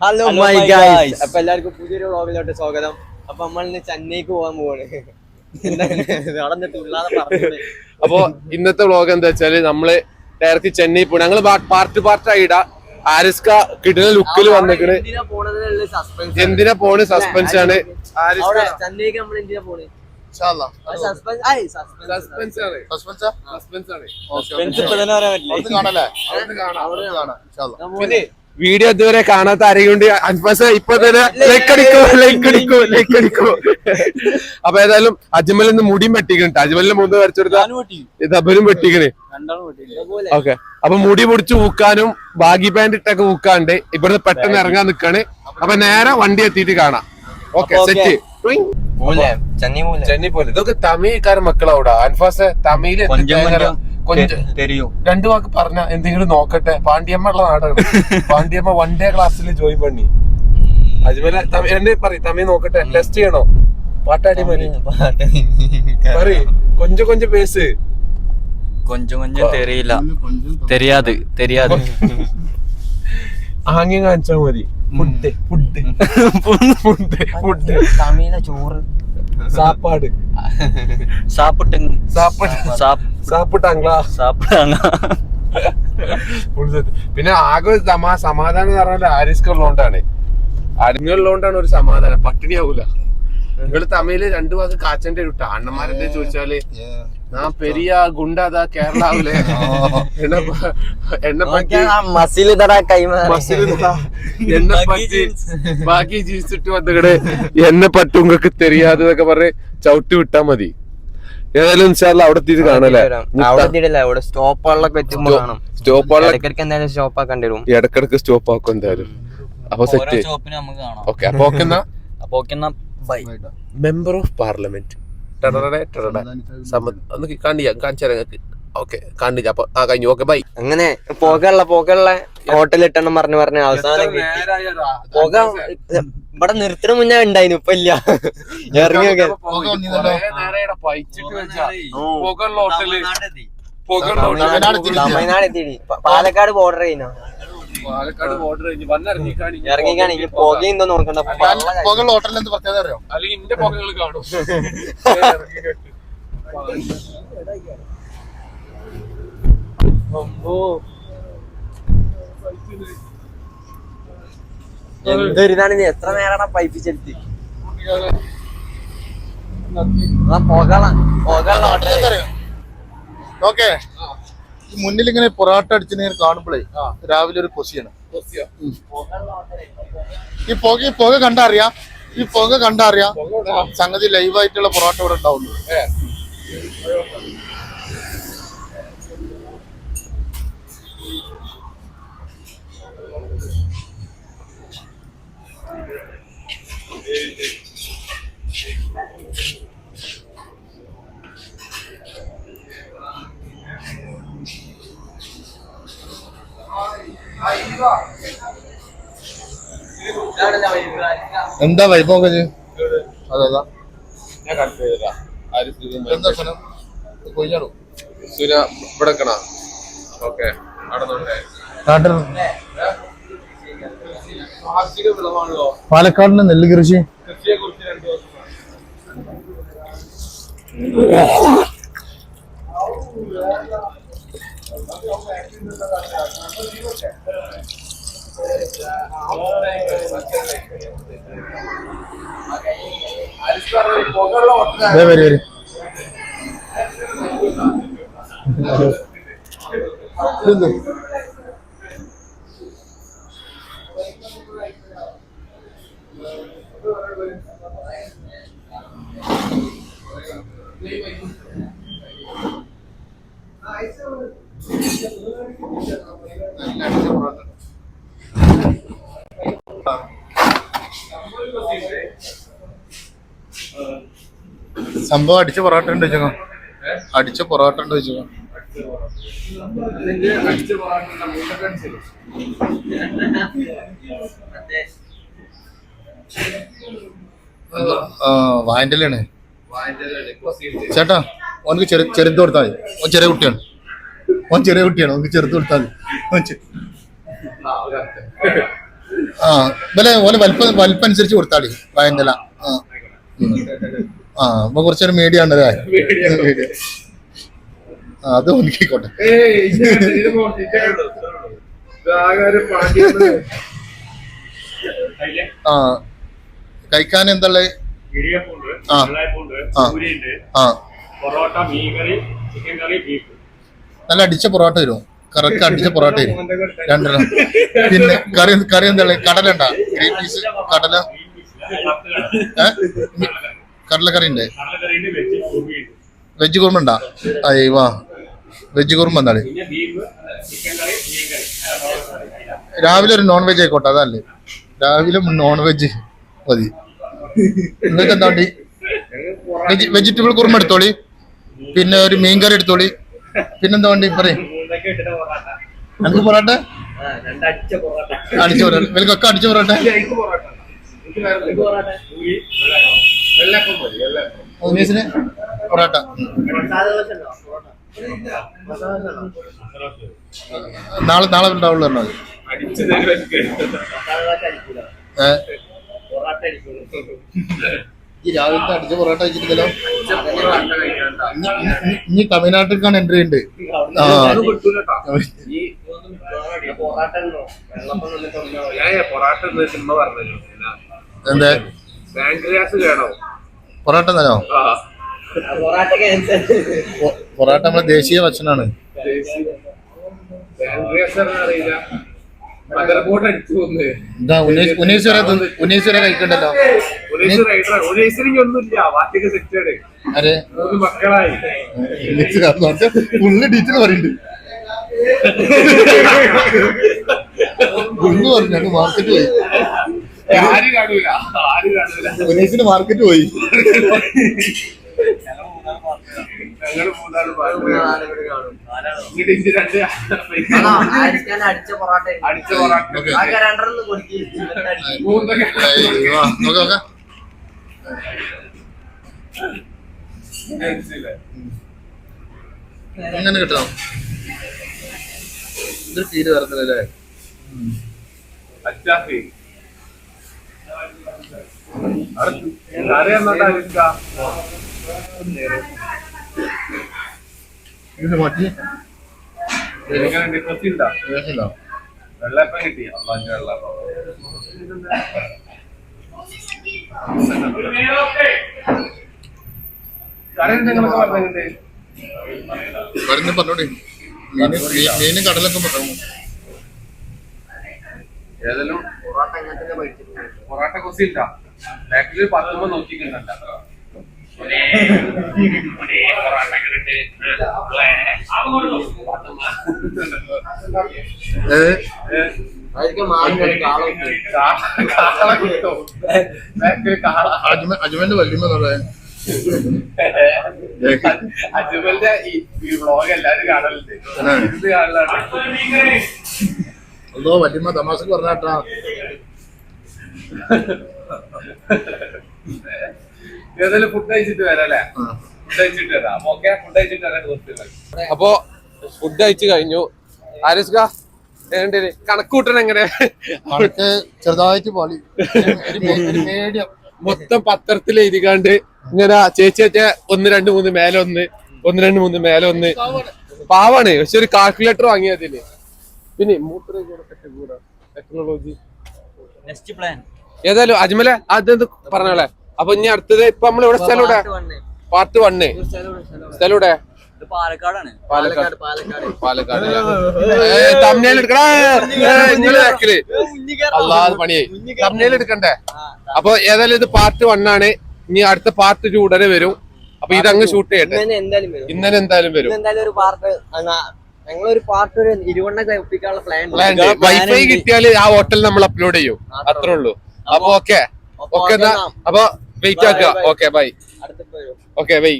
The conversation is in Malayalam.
ഹലോ മൈ ഗൈസ് അപ്പൊ എല്ലാവർക്കും പുതിയൊരു വ്ളോഗിലോട്ട് സ്വാഗതം. അപ്പൊ നമ്മൾ ഇന്ന് ചെന്നൈക്ക് പോകാൻ പോവാണ്. അപ്പൊ ഇന്നത്തെ വ്ളോഗ് എന്താ വെച്ചാൽ നമ്മൾ ഡയറക്റ്റ് ചെന്നൈ പോയി ഞങ്ങൾ പാർട്ട് പാർട്ട് ഇടാ. ആരിസ്ക കിടുന്ന ലുക്കിൽ വന്നിക്കണ്. എന്തിനാ പോണത് സസ്പെൻസ് എന്തിനാ പോണ് സസ്പെൻസ് ആണ്. ആരിസ്ക? ചെന്നൈക്ക് നമ്മൾ എന്തിനാ പോണ്? പിന്നെ വീഡിയോ ഇതുവരെ കാണാത്ത ആരെയും അജ്മസ് ഇപ്പൊ തന്നെ ലൈക്ക് അടിക്കോ ലൈക്ക് അടിക്കോ ലൈക്ക് അടിക്കോ. അപ്പൊ ഏതായാലും അജ്മലിൽ നിന്ന് മുടിയും വെട്ടിക്കണിട്ട് അജ്മലിന് മുമ്പ് വരച്ചെടുത്ത അബലും വെട്ടിക്കണ് ഓക്കെ. അപ്പൊ മുടി പൊടിച്ച് ഊക്കാനും ബാഗി പാന്റ് ഇട്ടൊക്കെ ഊക്കാണ്ട് ഇവിടുന്ന് പെട്ടെന്ന് ഇറങ്ങാൻ നിക്കാണ്. അപ്പൊ നേരെ വണ്ടി എത്തിയിട്ട് കാണാം. ഓക്കെ സെറ്റ് ചെന്നൈ പോലെ. ഇതൊക്കെ തമിഴ്ക്കാരൻ മക്കളവിടെ അൻഫാസ് തമിഴിൽ കൊഞ്ചം. രണ്ടു വാക്ക് പറഞ്ഞ എന്തെങ്കിലും നോക്കട്ടെ. പാണ്ഡിയമ്മ ഉള്ള നാടാണ്. പാണ്ഡിയമ്മ വൺ ഡേ ക്ലാസ്സിൽ ജോയിൻ പണി. അജ്മല തമി- എന്നെ പറയും തമിഴ് നോക്കട്ടെ. ടെസ്റ്റ് ചെയ്യണോ? പാട്ടാടി മതി പറ കൊഞ്ച കൊഞ്ച പേസ് കൊഞ്ചും കൊഞ്ചും തെരയില്ല. തെരിയാത് തെരിയാത്. ആംഗ്യം കാണിച്ചാൽ മതി. ഫുഡ് ഫുഡ് ഫുഡ് ഫുഡ് തമിഴിലെ ചോറ് സാപ്പാട്. சாப்பிட்டுங்க സാപ്പാട് സാപ്പ് സാപ്പിട്ടാങ്കളാ Full set. പിന്നെ ആകെ ഒരു സമാ സമാധാനം എന്ന് പറഞ്ഞാൽ ആരിസ്ക ഉള്ളതുകൊണ്ടാണ് അടിങ്ങളുള്ളതുകൊണ്ടാണ് ഒരു സമാധാനം. പട്ടിണിയാവൂല നിങ്ങൾ തമിഴിൽ രണ്ടു വാക്ക് കാച്ചന്റെ വിട്ട അണ്ണന്മാരെന്താ ചോദിച്ചാൽ? ഞാൻ பெரிய ഗുണ്ടാതാ കേരള என்ன என்ன മസിൽ തറ കൈമ என்ன പറ്റി ബാക്കി ജീവിച്ചിട്ട് വന്നുകടെ എന്നെ പറ്റും നിങ്ങൾക്ക് തെരിയാതെ എന്നൊക്കെ പറഞ്ഞ് ചവിട്ടി വിട്ടാ മതി. ഏതായാലും ഇൻഷാല്ല അവിടെ എത്തിയിട്ട് കാണല്ലേ അവിടെ എത്തിയിട്ടില്ല അവിടെ സ്റ്റോപ്പുകളിലൊക്കെ എത്തുമ്പോ കാണാം. സ്റ്റോപ്പുകളിൽ ഇടയ്ക്കിടയ്ക്ക് എന്തായാലും സ്റ്റോപ്പ് ആക്കേണ്ടി വരും. ഇടക്കിടക്ക് സ്റ്റോപ്പ് ആക്കും എന്തായാലും. അപ്പൊ സെറ്റ് ഓക്കെ അപ്പൊ ഓക്കെ എന്നാ അപ്പൊ ഓക്കെ എന്നാ ബൈ മെമ്പർ ഓഫ് പാർലമെന്റ് ടടടടെ ടടട. സമ്മ- ഒന്ന് കാണിക്കാം കാണിച്ചു തരാം നിങ്ങൾക്ക്. ഓക്കെ കാണിക്കാം അപ്പൊ ആ കഴിഞ്ഞു. ഓക്കെ ബൈ അങ്ങനെ പോകള്ള പോകള്ള ഹോട്ടൽ ഇട്ടെണ്ണം പറഞ്ഞു പറഞ്ഞു അവസാനം പോകാം ഇവിടെ നിർത്തണ മുന്നേ ഉണ്ടായിരുന്നു ഇപ്പൊ ഇല്ല. ഇറങ്ങിയൊക്കെ തമിഴ്നാട് എത്തിയിടി പ- പാലക്കാട് ബോർഡർ ചെയ്യുന്ന പാലക്കാട് ബോർഡർ കഴിഞ്ഞ് വന്നിറങ്ങിക്കാണി ഇറങ്ങിക്കാണ് ഇനി നോക്കണ്ട ഹോട്ടലിൽ എന്ത് പ്രത്യേകത അറിയോ? അല്ലെങ്കിൽ ഇന്റെ പുകകൾ കാണും. എന്തൊരിതാണ് ഇത് എത്ര നേരാണ് പൈപ്പ് ചെലുത്തി? പുകള പുകള ഹോട്ടലിൽ ഓക്കെ ഈ മുന്നിൽ ഇങ്ങനെ പൊറാട്ട അടിച്ചിങ്ങനെ കാണുമ്പോഴേ രാവിലെ ഒരു കൊസിയാണ്. ഈ പുക ഈ പുക കണ്ടറിയാം? ഈ പുക കണ്ടറിയാം? സംഗതി ലൈവായിട്ടുള്ള പൊറാട്ട ഇവിടെ ഉണ്ടാവുന്നു എന്താ വൈഭവം അതാ ഞാൻ കാണിച്ചു തരാം ആര് സുഖം എന്താ സാധനം കൊയ്യാടോ സുര ഇവിടെ? ഓക്കെ. പാലക്കാടിന്റെ നെല്ല് കൃഷി കൃഷിയെ വരി വരി ഇതെന്ത്? സംഭവം അടിച്ച പൊറോട്ട ഉണ്ട് വെച്ചോ അടിച്ച പൊറോട്ട ഉണ്ട് വെച്ചോ കൊസിയിൽ ചേട്ടാ ഓനക്ക് ചെറു ചെറുത് കൊടുത്താൽ മതി. ഓൻ ചെറിയ കുട്ടിയാണ്. ഓൻ ചെറിയ കുട്ടിയാണ്. ഓനക്ക് ചെറുത് കൊടുത്താൽ മതി. ആ, ഇവലെ ഓലെ വലിപ്പം വലിപ്പം അനുസരിച്ച് കൊടുത്താളി വായന്തല ആ. അപ്പൊ കുറച്ചൊരു മീഡിയ മീഡിയ ആ അത് ഒന്നിക്കോട്ടെ. ആ. കഴിക്കാൻ എന്താ ഇടിയപ്പമുണ്ട് ആ. വെള്ളയപ്പമുണ്ട് ആ. ആ. പൊറോട്ട മീൻ കറി ചിക്കൻ കറി ബീഫ് നല്ല അടിച്ച പൊറോട്ട തരും കറക്റ്റ് അടിച്ച പൊറോട്ട രണ്ടെണ്ണം. പിന്നെ കറി കറി എന്താ കടല ഉണ്ടാ ഗ്രീൻ പീസ് കടല കടലക്കറി ഉണ്ട്. വെജ് കുറുമ ഉണ്ടാ? അയ്യ വാ. വെജ് കുറുമ എന്താണ്? രാവിലെ ഒരു നോൺ വെജ് ആയിക്കോട്ടെ അതല്ലേ. രാവിലെ നോൺ വെജ് മതി. നിങ്ങൾക്ക് എന്താ വേണ്ടി? വെജ് വെജിറ്റബിൾ കുറുമ എടുത്തോളി. പിന്നെ ഒരു മീൻ കറി എടുത്തോളി. പിന്നെന്താ വേണ്ടി പറയും? എനിക്ക് പൊറോട്ട? രണ്ടടിച്ച പൊറോട്ട. അടിച്ച പൊറോട്ട. ഇവൽക്കൊക്കെ അടിച്ച പൊറോട്ട? പൊറോട്ട. നാളെ നാളെ ഉണ്ടാവുള്ളൂ ഈ രാവിലത്തെ അടിച്ച പൊറോട്ട വെച്ചിട്ടില്ലല്ലോ ഇനി തമിഴ്നാട്ടിലേക്കാണ് എൻട്രി ഉണ്ട്. ആ. പൊറോട്ട സിനിമ പറഞ്ഞു എന്താ? പാൻക്രിയാസ് കേടോ പൊറോട്ട തരോ നമ്മളെ പൊറോട്ട നമ്മുടെ ദേശീയ ഭക്ഷണമാണ് വരെ കഴിക്കണ്ടല്ലോ. അരെ മക്കളായി. ഫുള്ള് ടീച്ചർ പറയുന്നുണ്ട്. ഫുള്ള് പറഞ്ഞു ഞങ്ങൾ മാർക്കറ്റ് പോയി. ആരും കാണൂല ആരും കാണൂല. ഉന്നേഷിന് മാർക്കറ്റ് പോയി. അടിച്ച പൊറോട്ട അടിച്ച രണ്ടെണ്ണം നോക്കാം എങ്ങനെയുണ്ട് കൊച്ചിണ്ടാ വേഷമില്ല വെള്ളപ്പം കിട്ടി. അള്ളാന്റെ വെള്ളപ്പം കറി എന്തെങ്കിലുമൊക്കെ പറഞ്ഞിട്ടുണ്ട്. വരുന്ന പറഞ്ഞോടി. മീന് കടലൊക്കെ പൊറോട്ട പൊറാട്ട ബാക്കിൽ പത്തുമ്പോ നോക്കിക്കണ്ട അജ്മ അജ്മന്റെ വല്യമ്മ പറയാൻ അജ്മലിന്റെ ഈ വ്ളോഗ് എല്ലാരും കാണലുണ്ട്. ആ. ഇത് കാണലാണ്. അതോ വല്യമ്മ തമാശക്ക് പറഞ്ഞാട്ടാ. ഏതായാലും ഫുഡ് കഴിച്ചിട്ട് വരാല്ലേ ഫുഡ് കഴിച്ചിട്ട് വരാം. അപ്പൊ ഓക്കെ ഫുഡ് കഴിച്ചിട്ട് വരാൻ ദിവസത്തില്ല അപ്പൊ ഫുഡ് കഴിച്ചു കഴിഞ്ഞു. ആരിസ്ക കണക്ക് കൂട്ടണ എങ്ങനെ? ചെറുതായിട്ട് മൊത്തം പത്രത്തിൽ എഴുതിക്കാണ്ട് ഇങ്ങനെ ചേച്ചി ചേച്ചി ഒന്ന് രണ്ട് മൂന്ന് മേലെ ഒന്ന് ഒന്ന് രണ്ട് മൂന്ന് മേലെ ഒന്ന്. പാവാണ്. പക്ഷെ ഒരു കാൽക്കുലേറ്റർ വാങ്ങിയതിൽ പിന്നെ മൂത്ര ടെക്നോളജി നെക്സ്റ്റ് പ്ലാൻ ഏതായാലും അജ്മലെ അതെന്ത് പറഞ്ഞോളെ. അപ്പൊ ഇനി അടുത്തത് ഇപ്പൊ നമ്മൾ ഇവിടെ സ്ഥലം ഇവിടെ പാർട്ട് വണ്ണ്. സ്ഥലം ഇവിടെ പാലക്കാടാണ്. പാലക്കാട്. പാലക്കാട് എടുക്കണേ അല്ലാതെ പണിയായി. തമ്മിൽ എടുക്കണ്ടേ? അപ്പൊ ഏതായാലും ഇത് പാർട്ട് വണ് ആണ്. ഇനി അടുത്ത പാർട്ട് ടു ഉടനെ വരും. അപ്പൊ ഇതങ്ങ് ഷൂട്ട് ചെയ്യട്ടെ. ഇന്നലെ എന്തായാലും വരും. ഇന്നലെ എന്തായാലും വരും. ഇന്ന് എന്തായാലും ഒരു പാർട്ട് ഞങ്ങളൊരു പാർട്ട് ഒരു ഇരുവണ്ണൊക്കെ ഒപ്പിക്കാനുള്ള പ്ലാൻ വൈഫൈ കിട്ടിയാൽ ആ ഹോട്ടൽ നമ്മൾ അപ്ലോഡ് ചെയ്യും. അത്രേ ഉള്ളൂ. അപ്പൊ ഓക്കെ ഓക്കെ എന്നാ. അപ്പൊ വെയിറ്റ് ആക്കുക. ഓക്കെ ബൈ അടുത്തിട്ട് വരും. ഓക്കെ വെയ്